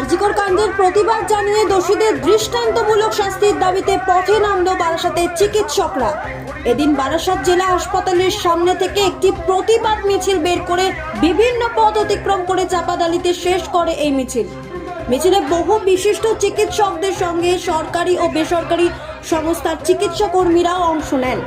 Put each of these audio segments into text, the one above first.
আরজিকর কাণ্ডের প্রতিবাদ জানিয়ে দোষীদের দৃষ্টান্তমূলক শাস্তির দাবিতে পথে নামল বারাসাতের চিকিৎসকরা। এদিন বারাসাত জেলা হাসপাতালের সামনে থেকে একটি প্রতিবাদ মিছিল বের করে বিভিন্ন পথ অতিক্রম করে চাপাদালিতে শেষ করে এই মিছিল। মিছিলে বহু বিশিষ্ট চিকিৎসকদের সঙ্গে সরকারি ও বেসরকারি সংস্থার চিকিৎসা কর্মীরাও অংশ নেন।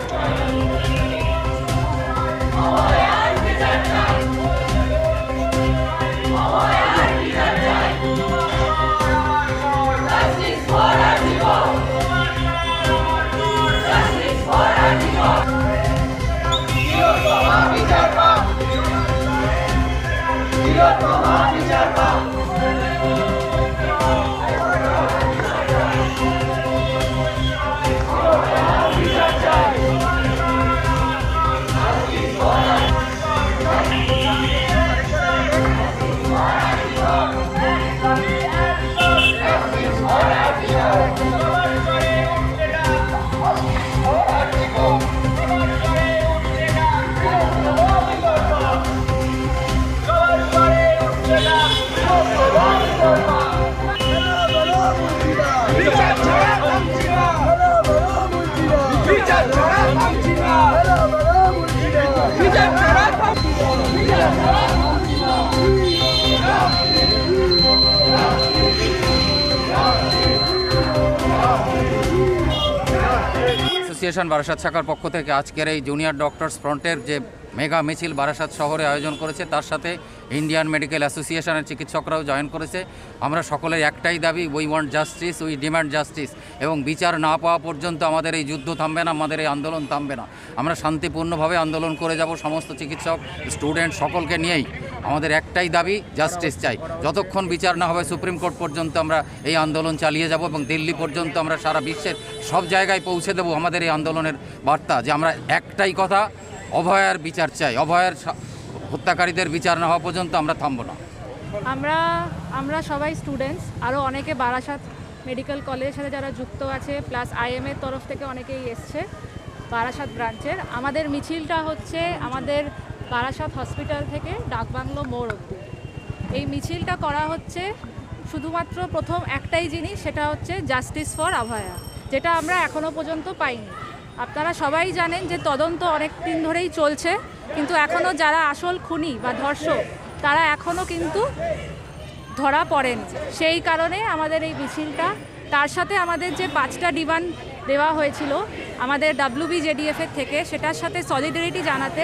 বিচার কর মা বিচার কর অ্যাসোসিয়েশন বারাসাত শাখার পক্ষ থেকে আজকের এই জুনিয়র ডক্টরস ফ্রন্টের যে মেগা মিছিল বারাসাত শহরে আয়োজন করেছে। তার সাথে ইন্ডিয়ান মেডিকেল অ্যাসোসিয়েশনের চিকিৎসকরাও জয়েন করেছে। আমরা সকলের একটাই দাবি we want justice we demand justice এবং বিচার না পাওয়া পর্যন্ত আমাদের এই যুদ্ধ থামবে না, আমাদের এই আন্দোলন থামবে না। আমরা শান্তিপূর্ণভাবে আন্দোলন করে যাব, সমস্ত চিকিৎসক স্টুডেন্ট সকলকে নিয়েই। আমাদের একটাই দাবি জাস্টিস চাই। যতক্ষণ বিচার না হবে, সুপ্রিম কোর্ট পর্যন্ত আমরা এই আন্দোলন চালিয়ে যাব এবং দিল্লি পর্যন্ত আমরা সারা বিশ্বের সব জায়গায় পৌঁছে দেব আমাদের এই আন্দোলনের বার্তা যে আমরা একটাই কথা অভয়ার বিচার চাই, অভয়ার হত্যাকারীদের বিচার না হওয়া পর্যন্ত আমরা থামবো না। আমরা আমরা সবাই স্টুডেন্টস আরও অনেকে বারাসাত মেডিকেল কলেজের সাথে যারা যুক্ত আছে প্লাস আইএমের তরফ থেকে অনেকেই এসছে বারাসাত ব্রাঞ্চের আমাদের মিছিলটা হচ্ছে আমাদের বারাসাত হসপিটাল থেকে ডাকবাংলো মোড় অব্দি এই মিছিলটা করা হচ্ছে শুধুমাত্র প্রথম একটাই জিনিস, সেটা হচ্ছে জাস্টিস ফর আভয়া যেটা আমরা এখনও পর্যন্ত পাইনি। আপনারা সবাই জানেন যে তদন্ত অনেক দিন ধরেই চলছে, কিন্তু এখনও যারা আসল খুনি বা ধর্ষক, তারা এখনও কিন্তু ধরা পড়েন। সেই কারণে আমাদের এই মিছিলটা, তার সাথে আমাদের যে পাঁচটা ডিমান্ড দেওয়া হয়েছিল, আমাদের ডাব্লিউবি জেডিএফের থেকে, সেটার সাথে সলিডারিটি জানাতে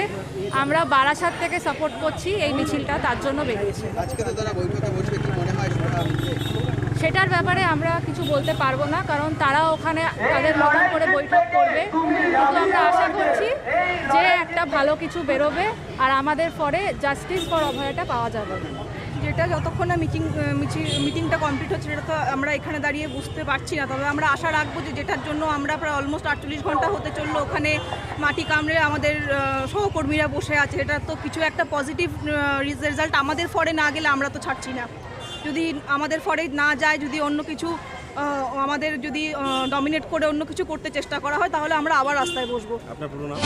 আমরা বারাসাত থেকে সাপোর্ট করছি এই মিছিলটা, তার জন্য বেরিয়েছে। সেটার ব্যাপারে আমরা কিছু বলতে পারব না, কারণ তারা ওখানে তাদের মতন করে বৈঠক করবে। কিন্তু আমরা আশা করছি যে একটা ভালো কিছু বেরোবে আর আমাদের পরে জাস্টিস ফর অভয়টা পাওয়া যাবে। যেটা যতক্ষণ না মিটিং মিটিংটা কমপ্লিট হচ্ছে, সেটা তো আমরা এখানে দাঁড়িয়ে বুঝতে পারছি না। তবে আমরা আশা রাখব যে যেটার জন্য আমরা প্রায় অলমোস্ট আটচল্লিশ ঘণ্টা হতে চলল, ওখানে মাটি কামড়ে আমাদের সহকর্মীরা বসে আছে। এটা তো কিছু একটা পজিটিভ রেজাল্ট আমাদের ফরে না গেলে আমরা তো ছাড়ছি না। যদি আমাদের ফরে না যায়, যদি অন্য কিছু আমাদের যদি ডমিনেট করে অন্য কিছু করতে চেষ্টা করা হয়, তাহলে আমরা আবার রাস্তায় বসবো। আপনার পুরো নাম?